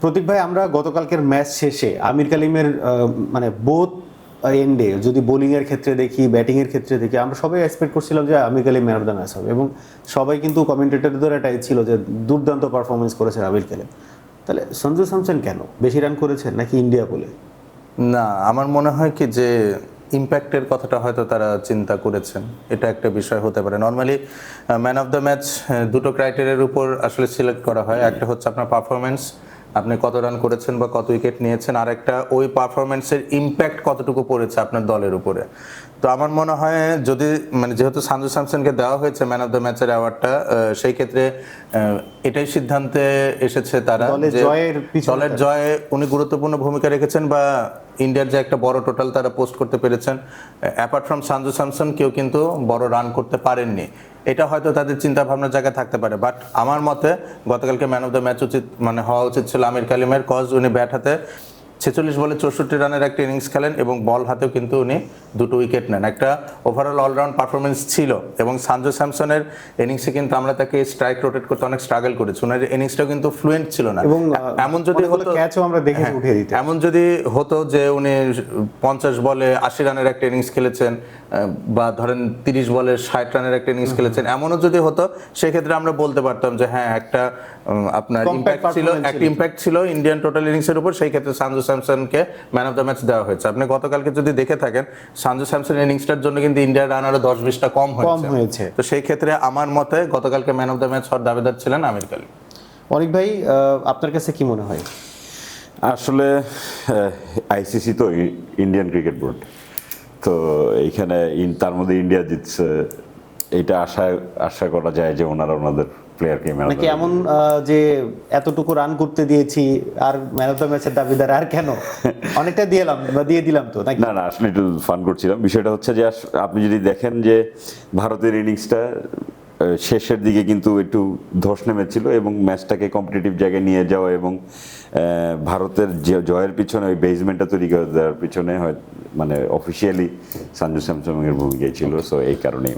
প্রতীক ভাই আমরা গতকালকের ম্যাচ শেষে আমির কালিমের মানে বোথ এন্ডে যদি বোলিং এর ক্ষেত্রে দেখি ব্যাটিং এর ক্ষেত্রে দেখি আমরা সবাই এক্সপেক্ট করছিলাম যে Aamir Kaleem man of the match হবে এবং সবাই কিন্তু কমেন্টেটরদের এটাই ছিল যে দুর্দান্ত পারফরমেন্স করেছে আমির কালিম। তাহলে সঞ্জু স্যামসন কেন? বেশি রান করেছেন নাকি ইন্ডিয়া বলে? না আমার মনে হয় কি যে ইম্প্যাক্টের কথাটা হয়তো তারা চিন্তা করেছেন। এটা একটা বিষয় হতে পারে। Normally man of the match দুটো ক্রাইটেরিয়ার উপর আসলে সিলেক্ট করা হয়। একটা হচ্ছে আপনার পারফরমেন্স আপনি কত রান করেছেন বা কত উইকেট নিয়েছেন আর একটা ওই পারফরমেন্সের ইম্প্যাক্ট কতটুকু পড়েছে আপনার দলের উপরে? তো আমার মনে হয় যদি মানে যেহেতু সানজু স্যামসনকে দেওয়া হয়েছে ম্যান অফ দ্য ম্যাচের অ্যাওয়ার্ডটা সেই ক্ষেত্রে এটাই সিদ্ধান্তে এসেছে তারা দলের জয়ে উনি গুরুত্বপূর্ণ ভূমিকা রেখেছেন বা ইন্ডিয়ার যে একটা বড় টোটাল তারা পোস্ট করতে পেরেছেন। অ্যাপার্ট ফ্রম সানজু স্যামসন কেউ কিন্তু বড় রান করতে পারেননি। এটা হয়তো তাদের চিন্তা ভাবনার জায়গায় থাকতে পারে বাট আমার মতে গতকালকে ম্যান অফ দ্য ম্যাচ উচিত মানে হওয়া উচিত ছিল আমির কালিমের কজ উনি ব্যাট হাতে ছেচল্লিশ বলে চৌষট্টি রানের একটা ইনিংস খেলেন এবং বল হাতেও কিন্তু উনি দুটো উইকেট নেন। একটা ওভারঅল অলরাউন্ড পারফরমেন্স ছিল এবং সানজু স্যামসনের ইনিংসে কিন্তু আমরা তাকে স্ট্রাইক রোটেট করতে অনেক স্ট্রাগল করেছি। ওনার ইনিংসটাও কিন্তু ফ্লুয়েন্ট ছিল না। এবং এমন যদি হতো ক্যাচও আমরা দেখেছি উঠে দিতে। এমন যদি হতো যে উনি পঞ্চাশ বলে আশি রানের একটা ইনিংস খেলেছেন বা ধরেন তিরিশ বলে ষাট রানের একটা ইনিংস খেলেছেন এমনও যদি হতো সেক্ষেত্রে আমরা বলতে পারতাম যে হ্যাঁ একটা আপনার ইম্প্যাক্ট ছিল একটা ইম্প্যাক্ট ছিল ইন্ডিয়ান টোটাল ইনিংসের উপর সেই ক্ষেত্রে সানজু স্যামসনকে ম্যান অফ দ্য ম্যাচ দেওয়া হয়েছে। আপনি গতকালকে যদি দেখে থাকেন সানজু স্যামসন ইনিংসটার জন্য কিন্তু ইন্ডিয়ার রান আরও দশ বিশটা কম কম হয়েছে। তো সেই ক্ষেত্রে আমার মতে গতকালকে ম্যান অফ দ্য ম্যাচ হওয়ার দাবিদার ছিলেন আমির কালী অনেক ভাই আহ, আপনার কাছে কি মনে হয়? আসলে আইসিসি তো ইন্ডিয়ান ক্রিকেট বোর্ড তো এইখানে তার মধ্যে ইন্ডিয়া জিতছে। এটা আশা আশা করা যায় যে ওনারা ওনাদের প্লেয়ারকে নাকি এমন যে এতটুকু রান করতে দিয়েছি আর ম্যান অফ দ্য ম্যাচের দাবিদার আর কেন? অনেকটা দিলাম বা দিয়ে দিলাম তো নাকি? না না আসলে একটু ফান করছিলাম। বিষয়টা হচ্ছে যে আপনি যদি দেখেন যে ভারতের ইনিংসটা শেষের দিকে কিন্তু একটু ধস নেমেছিল এবং ম্যাচটাকে কম্পিটিটিভ জায়গায় নিয়ে যাওয়া এবং ভারতের জয়ের পিছনে ওই বেসমেন্টটা তৈরি করে দেওয়ার পিছনে হয় মানে অফিসিয়ালি সঞ্জু স্যামসং এর ভূমিকাই ছিল। সো এই কারণেই।